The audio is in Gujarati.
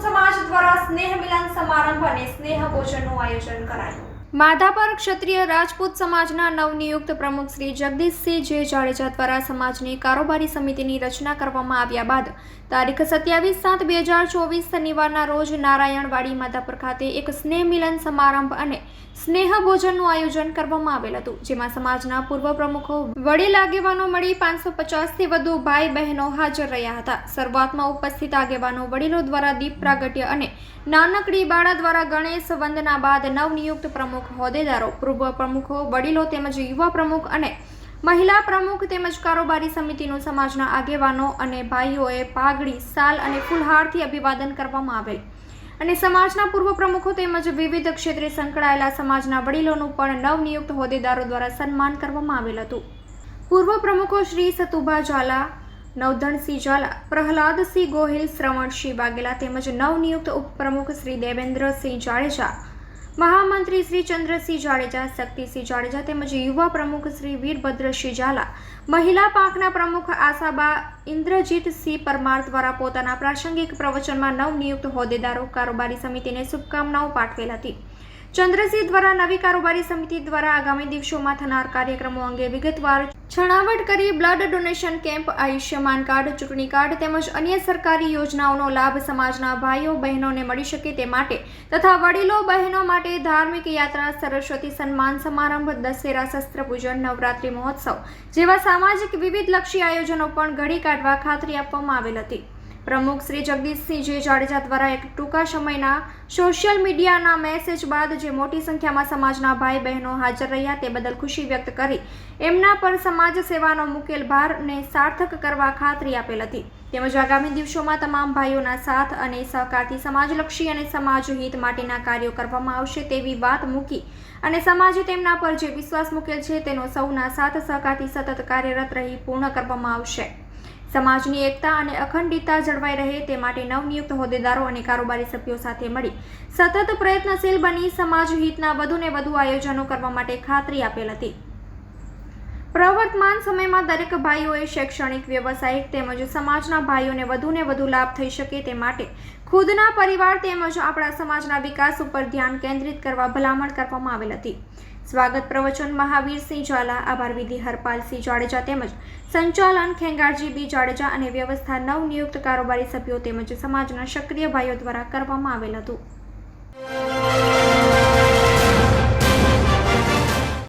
સમાજ દ્વારા સ્નેહ મિલન સમારંભ અને સ્નેહ ભોજનનું આયોજન કરાયું. માધાપર ક્ષત્રિય રાજપૂત સમાજના નવનિયુક્ત પ્રમુખ શ્રી જગદીશસિંહ જે જાડેજા દ્વારા સમાજની કારોબારી સમિતિની રચના કરવામાં આવ્યા બાદ તારીખ સત્યાવીસ સાત બે હજાર ચોવીસ શનિવારના રોજ નારાયણવાડી માધાપર ખાતે એક સ્નેહ મિલન સમારંભ અને સ્નેહ ભોજનનું આયોજન કરવામાં આવેલ હતું, જેમાં સમાજના પૂર્વ પ્રમુખો, વડીલ આગેવાનો મળી પાંચસો પચાસથી વધુ ભાઈ બહેનો હાજર રહ્યા હતા. શરૂઆતમાં ઉપસ્થિત આગેવાનો વડીલો દ્વારા દીપ પ્રાગટ્ય અને નાનકડી બાળા દ્વારા ગણેશ વંદના બાદ નવનિયુક્ત પ્રમુખ હોદ્દેદારો, પૂર્વ પ્રમુખો, વડીલો તેમજ યુવા પ્રમુખ અને મહિલા પ્રમુખ તેમજ કારોબારી સમિતિનું સમાજના આગેવાનો અને ભાઈઓએ પાઘડી, સાલ અને ફૂલહારથી અભિવાદન કરવામાં આવેલ. અને સમાજના પૂર્વ પ્રમુખો તેમજ વિવિધ ક્ષેત્રે સંકળાયેલા સમાજના વડીલોનું પણ નવનિયુક્ત હોદ્દેદારો દ્વારા સન્માન કરવામાં આવેલ હતું. પૂર્વ પ્રમુખો શ્રી સતુભા ઝાલા નવધણસિંહ ઝાલા, પ્રહલાદસિંહ ગોહિલ, શ્રવણસિંહ વાઘેલા તેમજ નવનિયુક્ત ઉપપ્રમુખ શ્રી દેવેન્દ્રસિંહ જાડેજા મહામંત્રી શ્રી ચંદ્રસિંહ જાડેજા, શક્તિસિંહ જાડેજા તેમજ યુવા પ્રમુખ શ્રી વીરભદ્રસિંહ ઝાલા, મહિલા પાંખના પ્રમુખ આશાબા ઇન્દ્રજીતસિંહ પરમાર દ્વારા પોતાના પ્રાસંગિક પ્રવચનમાં નવનિયુક્ત હોદ્દેદારો, કારોબારી સમિતિને શુભકામનાઓ પાઠવેલ હતી. ચંદ્રસિંહ દ્વારા નવી કારોબારી સમિતિ દ્વારા આગામી દિવસોમાં થનાર કાર્યક્રમો અંગે વિગતવાર છણાવટ કરી blood donation camp, Ayushman card, ચૂંટણી કાર્ડ તેમજ અન્ય સરકારી યોજનાઓનો લાભ સમાજના ભાઈઓ, બહેનોને મળી શકે તે માટે તથા વડીલો, બહેનો માટે ધાર્મિક યાત્રા, સરસ્વતી સન્માન સમારંભ, દશેરા શસ્ત્ર પૂજન નવરાત્રિ મહોત્સવ જેવા સામાજિક વિવિધલક્ષી આયોજનો પણ ઘડી કાઢવા ખાતરી આપવામાં આવેલ હતી. પ્રમુખ શ્રી જગદીશસિંહજી જાડેજા દ્વારા એક ટૂંકા સમયના સોશિયલ મીડિયાના મેસેજ બાદ જે મોટી સંખ્યામાં સમાજના ભાઈ બહેનો હાજર રહ્યા તે બદલ ખુશી વ્યક્ત કરી. એમના પર સમાજ સેવાનો મુકેલ ભારને સાર્થક કરવા ખાતરી આપેલ હતી. તેમજ આગામી દિવસોમાં તમામ ભાઈઓના સાથ અને સહકારથી સમાજલક્ષી અને સમાજ હિત માટેના કાર્યો કરવામાં આવશે તેવી વાત મૂકી અને સમાજે તેમના પર જે વિશ્વાસ મૂકેલ છે તેનો સૌના સાથ સહકારથી સતત કાર્યરત રહી પૂર્ણ કરવામાં આવશે. સમાજની એકતા અને અખંડિતતા જળવાઈ રહે તે માટે નવનિયુક્ત હોદ્દેદારો અને કારોબારી સભ્યો સાથે મળી સતત પ્રયત્નશીલ બની સમાજ હિતના વધુને વધુ આયોજનો કરવા માટે ખાતરી આપેલ હતી. પ્રવર્તમાન સમયમાં દરેક ભાઈઓએ શૈક્ષણિક, વ્યવસાયિક તેમજ સમાજના ભાઈઓને વધુને વધુ લાભ થઈ શકે તે માટે ખુદના પરિવાર તેમજ આપણા સમાજના વિકાસ ઉપર ધ્યાન કેન્દ્રિત કરવા ભલામણ કરવામાં આવેલ હતી. સ્વાગત પ્રવચન મહાવીરસિંહ ઝાલા, આભાર વિધિ હરપાલસિંહ જાડેજા તેમજ સંચાલન ખેંગારજી બી જાડેજા અને વ્યવસ્થા નવનિયુક્ત કારોબારી સભ્યો તેમજ સમાજના સક્રિય ભાઈઓ દ્વારા કરવામાં આવેલ હતું.